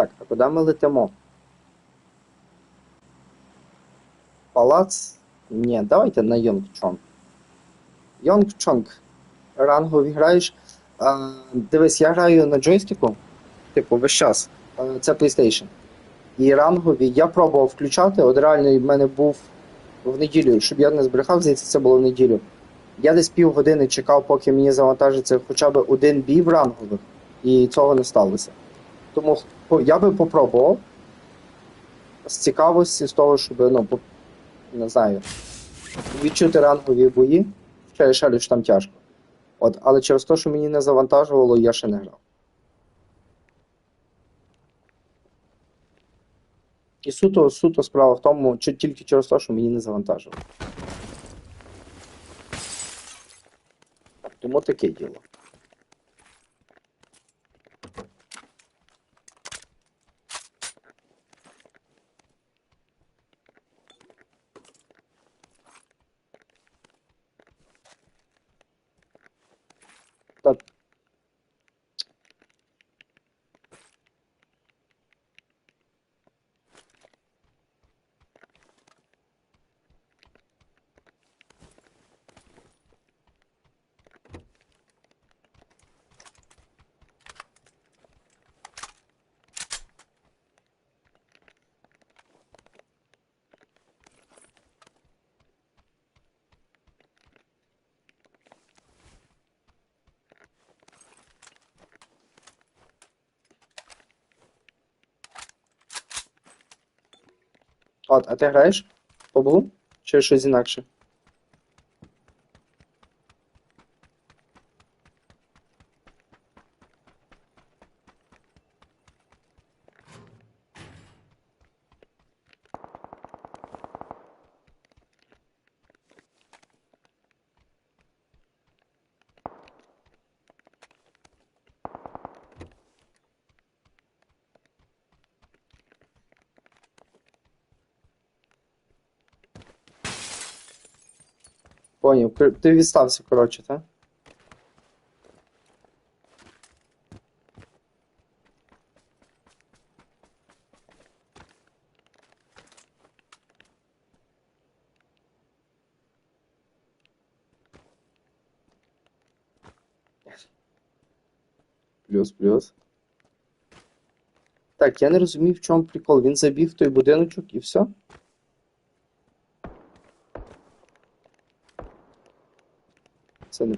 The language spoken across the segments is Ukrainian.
Так, а куди ми летимо? Палац? Ні, давайте на Йонгчонг. Йонгчонг. Рангові граєш. А, дивись, я граю на джойстику. Типу, весь час. Це PlayStation. І рангові я пробував включати. От реально в мене був в неділю, щоб я не збрехав, здається, це було в неділю. Я десь півгодини чекав, поки мені завантажиться хоча б один бій в рангових, і цього не сталося. Тому я би попробував з цікавості, з того, щоб, ну, не знаю, відчути рангові бої, шарю, що там тяжко. От, але через те, що мені не завантажувало, я ще не грав. І суто, суто справа в тому, чи тільки через те, що мені не завантажувало. Тому таке діло. От, а ти граєш по Блу? Чи щось інакше? Поняв. При- Ти відстався, коротше, так? Плюс, плюс. Так, я не розумію, в чому прикол. Він забіг в той будиночок і все? Це не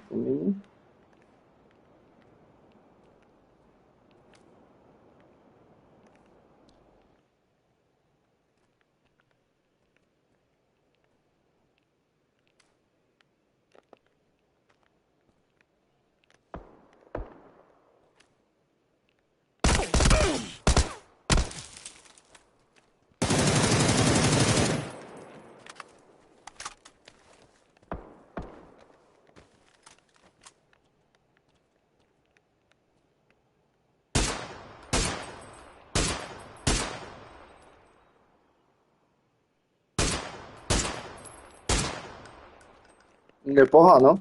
Непогано.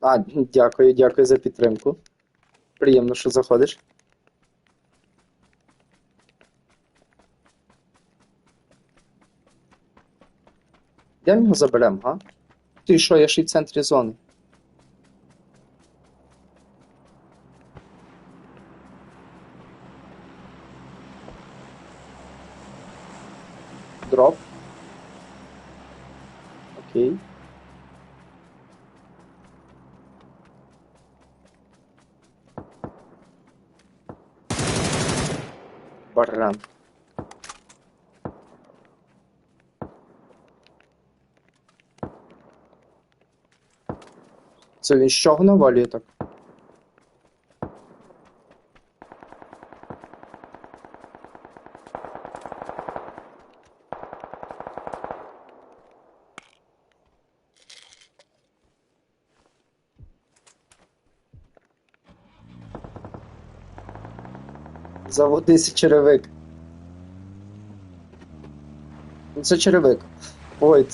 А, дякую, дякую за підтримку. Приємно, що заходиш. Де ми його заберемо, га? Ти що, я і в центрі зони. Це він з чого навалює черевик. Ну, Це черевик. Ой,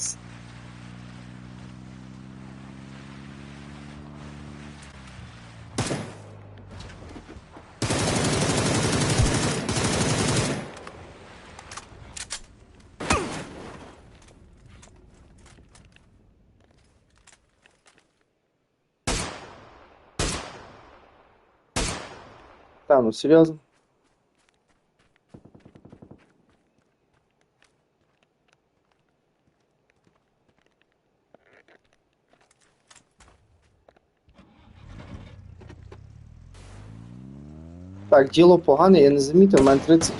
ц- Та, ну серйозно. Так, діло погане, я не замітив, у мене 30.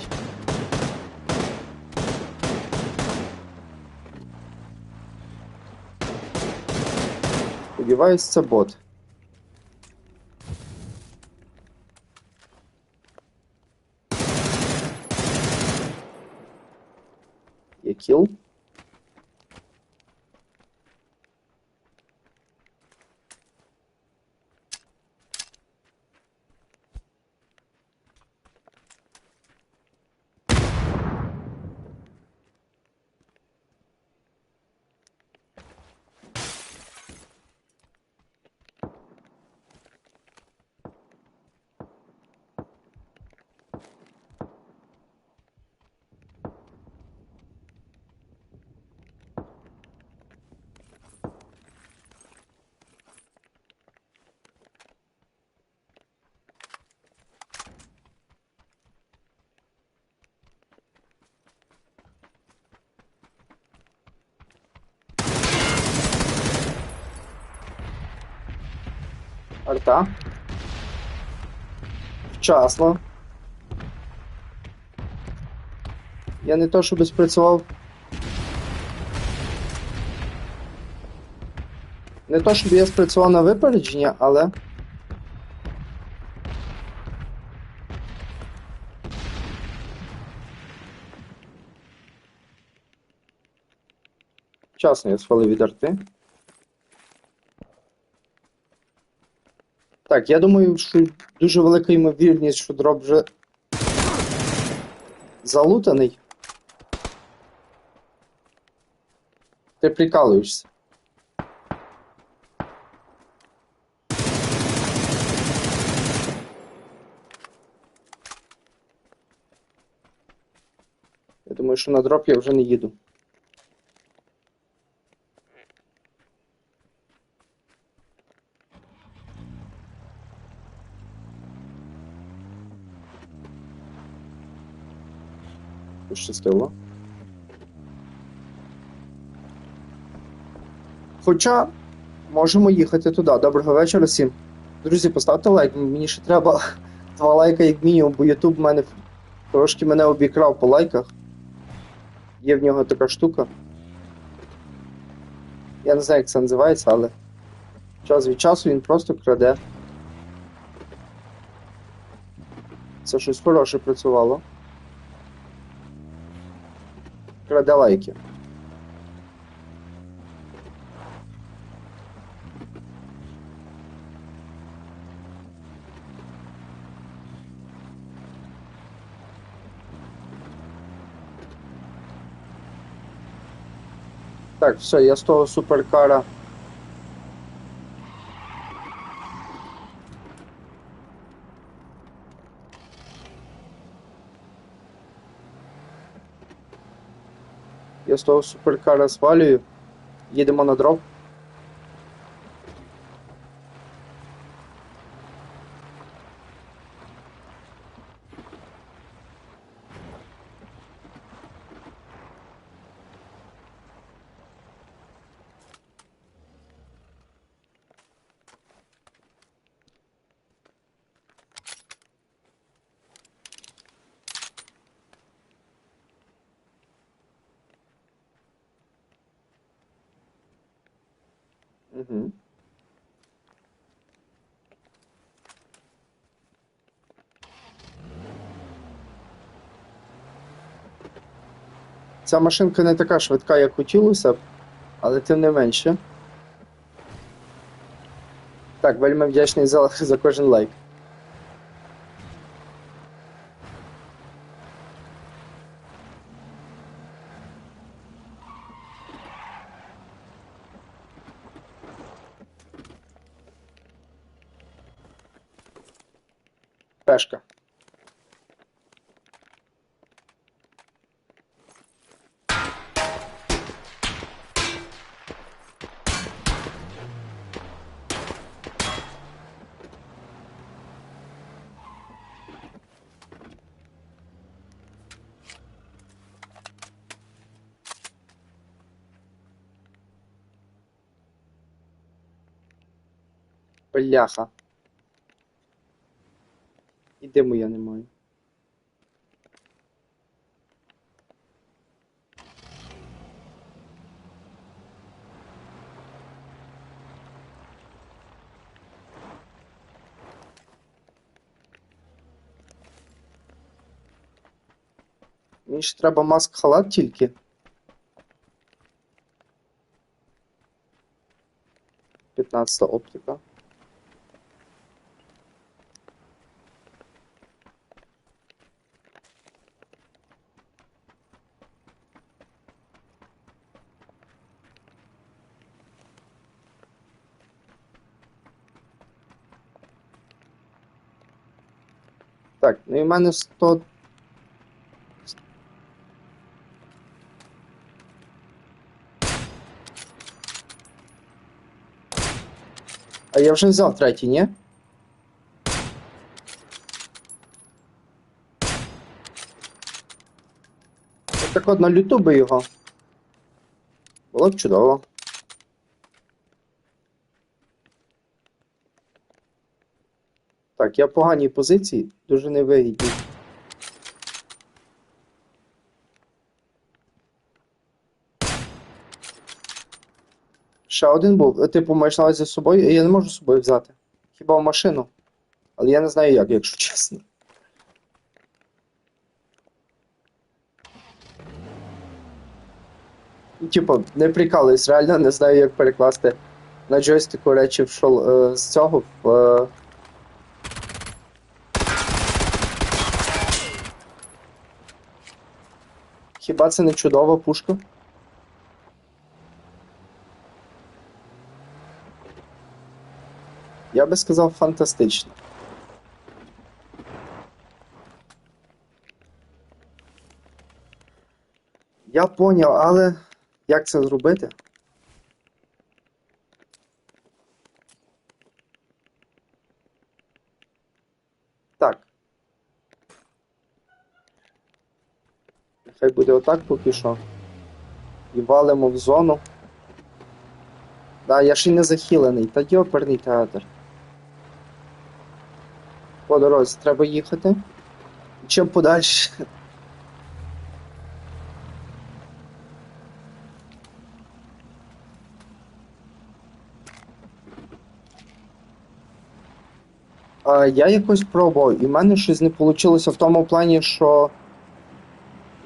Сподіваюсь, це бот. Арта. Вчасно. Я не то, щоб спрацював. Не то, щоб я спрацював на випередження, але. Вчасно я свалив від арти. Так, я думаю, що дуже велика ймовірність, що дроп вже залутаний. Ти прикалуєшся. Я думаю, що на дроп я вже не їду. Пощастило. Хоча можемо їхати туди. Доброго вечора всім. Друзі, поставте лайк. Мені ще треба два лайка як мінімум, бо YouTube мене трошки мене обікрав по лайках. Є в нього така штука. Я не знаю, як це називається, але час від часу він просто краде. Це щось хороше працювало. Краде лайки. Так, все, я з того суперкара. Того суперкара свалюю. Їдемо на дроп. Угу. Ця машинка не така швидка, як хотілося б, але тим не менше. Так, вельми вдячний за, за кожен лайк. ташка Бляха. Диму я не маю. Мені ж треба маск халат тільки. П'ятнадцята оптика. Так, ну і в мене 100 А я вже взяв третій, ні? Так от на люту би його. Було б чудово. Так, я в поганій позиції, дуже невигідній. Ще один був. Типу, маєш на увазі з собою, я не можу з собою взяти. Хіба в машину. Але я не знаю як, якщо чесно. Ну, Типу, не прикалуюсь, реально не знаю, як перекласти на джойстику речі в шол... е, з цього в. Хіба це не чудова пушка? Я би сказав фантастично. Я поняв, але як це зробити? Так. Нехай буде отак поки що. І валимо в зону. Да, я ж і не захилений, та йоперний театр. По дорозі треба їхати. Чим подальше. Я якось пробував, і в мене щось не вийшло в тому плані, що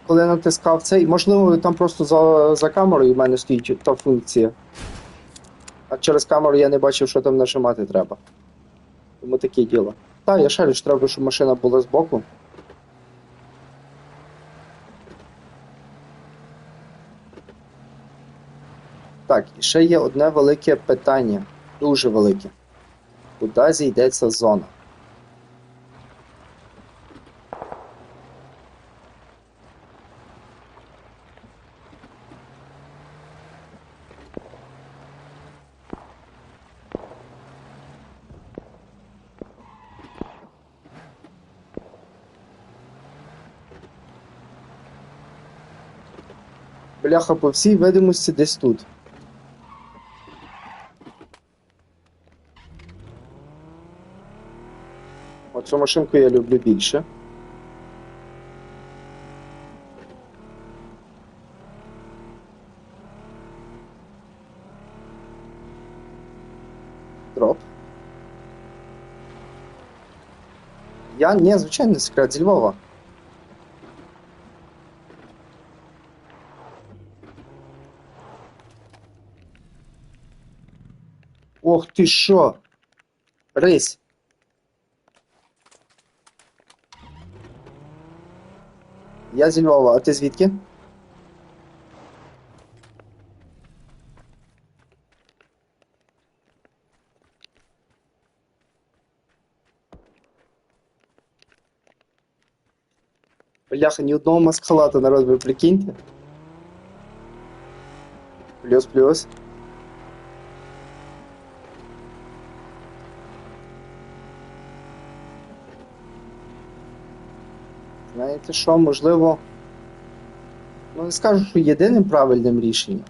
коли натискав цей, можливо, там просто за, за камерою в мене стоїть та функція. А через камеру я не бачив, що там нажимати треба. Тому таке діло. Так, я шарю, що треба, щоб машина була збоку. Так, і ще є одне велике питання. Дуже велике. Куди зійдеться зона? Бляха по всій видимості десь тут. Оцю машинку я люблю більше. Дроп. Я, ні, звичайно, секрет зі Львова. Ох ти що? Рись. Я зі Львова, а ти звідки? Бляха, ні одного маскалата, народ, ви прикиньте. Плюс-плюс. знаєте що, можливо, ну не скажу, що єдиним правильним рішенням.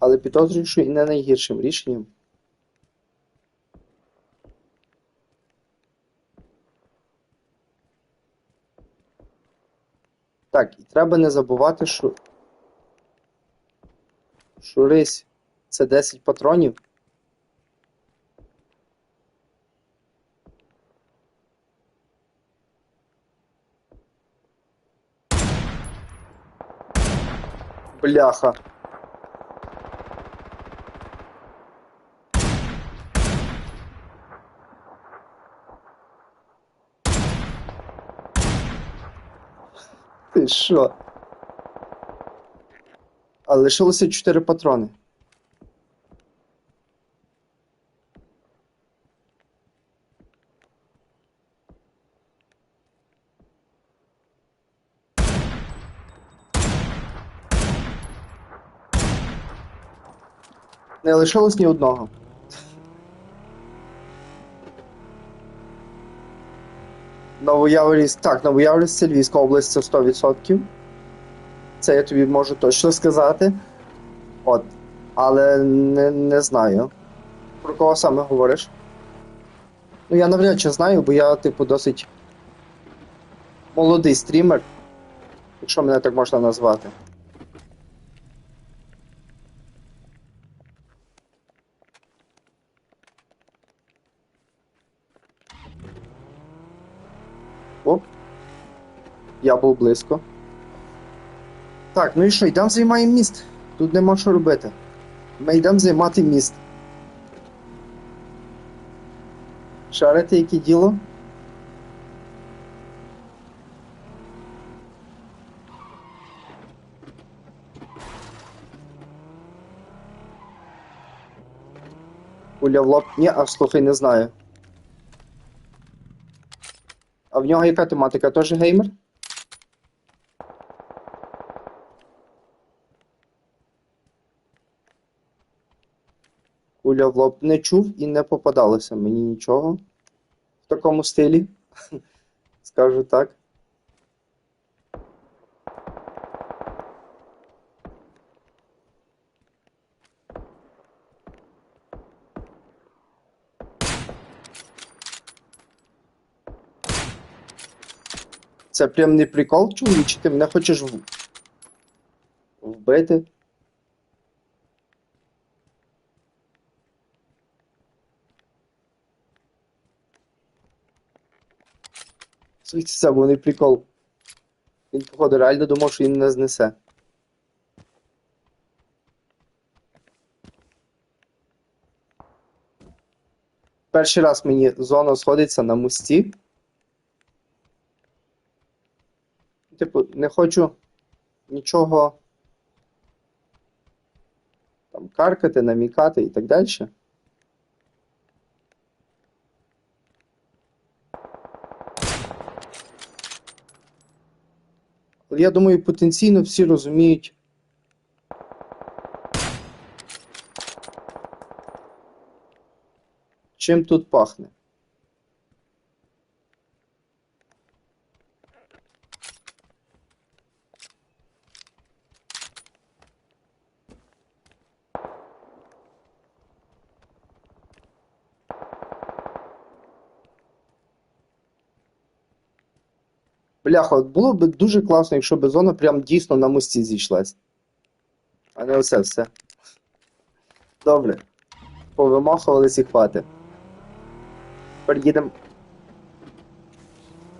Але підозрюю, що і не найгіршим рішенням. Так, і треба не забувати, що. Шурись. це 10 патронів. Бляха. Ти що? А лишилося 4 патрони. Не лишилось ні одного. Новояворівськ. Так, Новояворівськ це Львівська область, це 100%. Це я тобі можу точно сказати. От. Але не, не знаю. Про кого саме говориш? Ну, я навряд чи знаю, бо я, типу, досить молодий стрімер, якщо мене так можна назвати. Я був близько. Так, ну і що, йдемо займаємо міст. Тут нема що робити. Ми йдемо займати міст. Шарите, яке діло? Куля в лоб. Ні, а слухай, не знаю. А в нього яка тематика? Теж геймер? Куля в лоб не чув і не попадалося мені нічого в такому стилі. Скажу так. Це прям не прикол, чоловік, ти мене хочеш вбити? Це був не прикол. Він, походу, реально думав, що він не знесе. Перший раз мені зона сходиться на мості. Типу, не хочу нічого там каркати, намікати і так далі. Я думаю, потенційно всі розуміють. Чим тут пахне? Бляха, було б дуже класно, якщо б зона прям дійсно на мості зійшлась. А не оце все. Добре. Повимахувались і хвати. Тепер їдемо.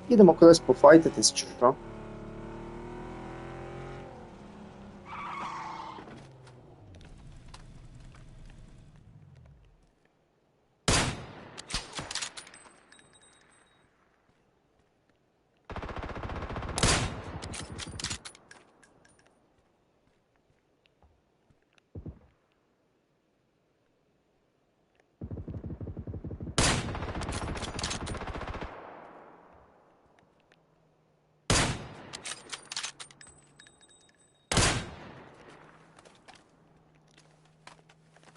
Їдемо кудись пофайтитись, чи що.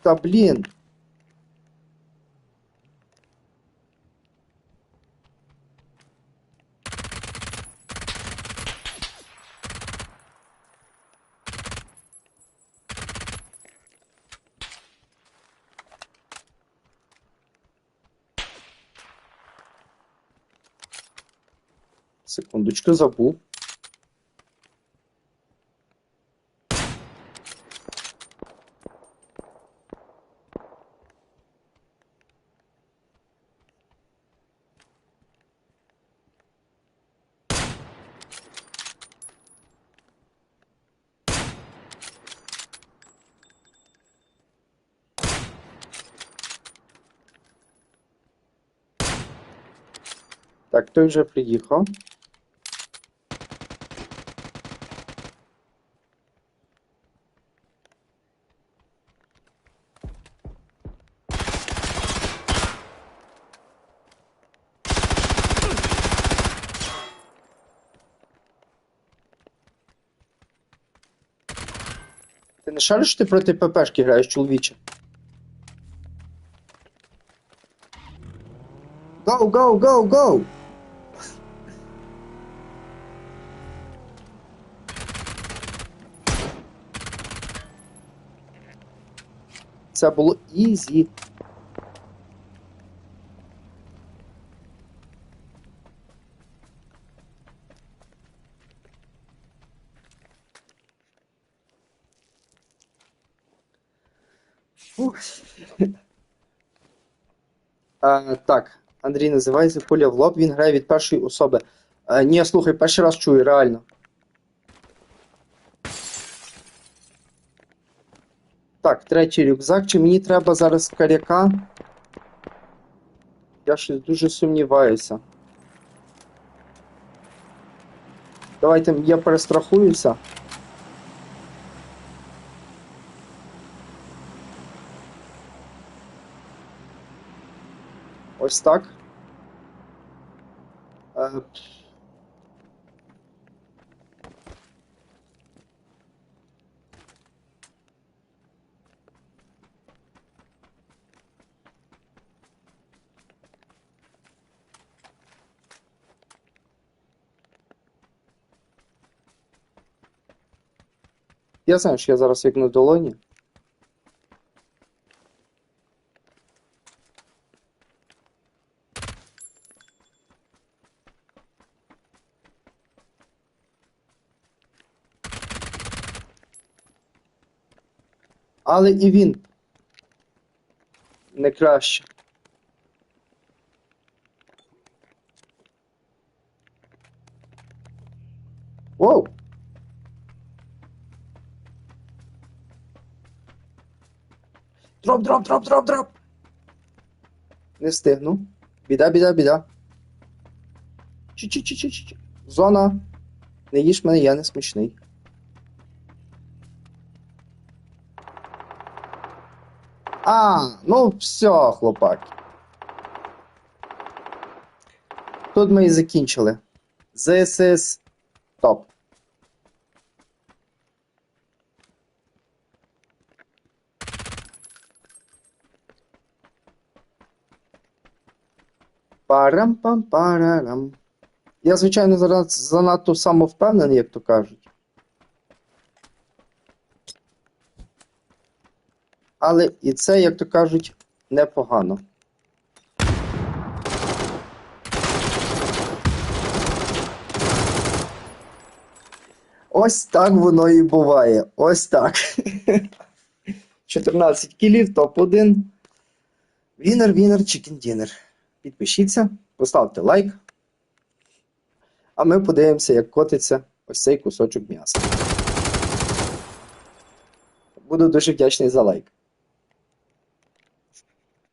Да блин. Секундочку, забыл. Так, той вже приїхав. Ти не шариш, ти проти ППшки граєш, чоловіче? Go, go, go, go! Це було ізі. А, так, Андрій називається Пуля в лоб, він грає від першої особи. А, ні, слухай, перший раз чую, реально. Так, третій рюкзак. Чи мені треба зараз каряка? Я щось дуже сумніваюся. Давайте я перестрахуюся. Ось так. Я знаю, що я зараз як на долоні. Але і він не краще. Воу! Дроп, дроп, дроп, дроп, дроп! Не встигну. Біда, біда, біда. Чі-чі-чі-чі-чі. Зона. Не їж мене, я не смішний. А, ну все, хлопаки. Тут ми і закінчили. This is top. Парам-пам-парарам. Я, звичайно, зараз занадто самовпевнений, як то кажуть. Але і це, як то кажуть, непогано. Ось так воно і буває. Ось так. 14 кілів, топ-1. Вінер, вінер, чикен дінер. Підпишіться, поставте лайк. А ми подивимося, як котиться ось цей кусочок м'яса. Буду дуже вдячний за лайк.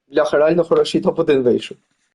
Бляха, реально хороший топ-1 вийшов.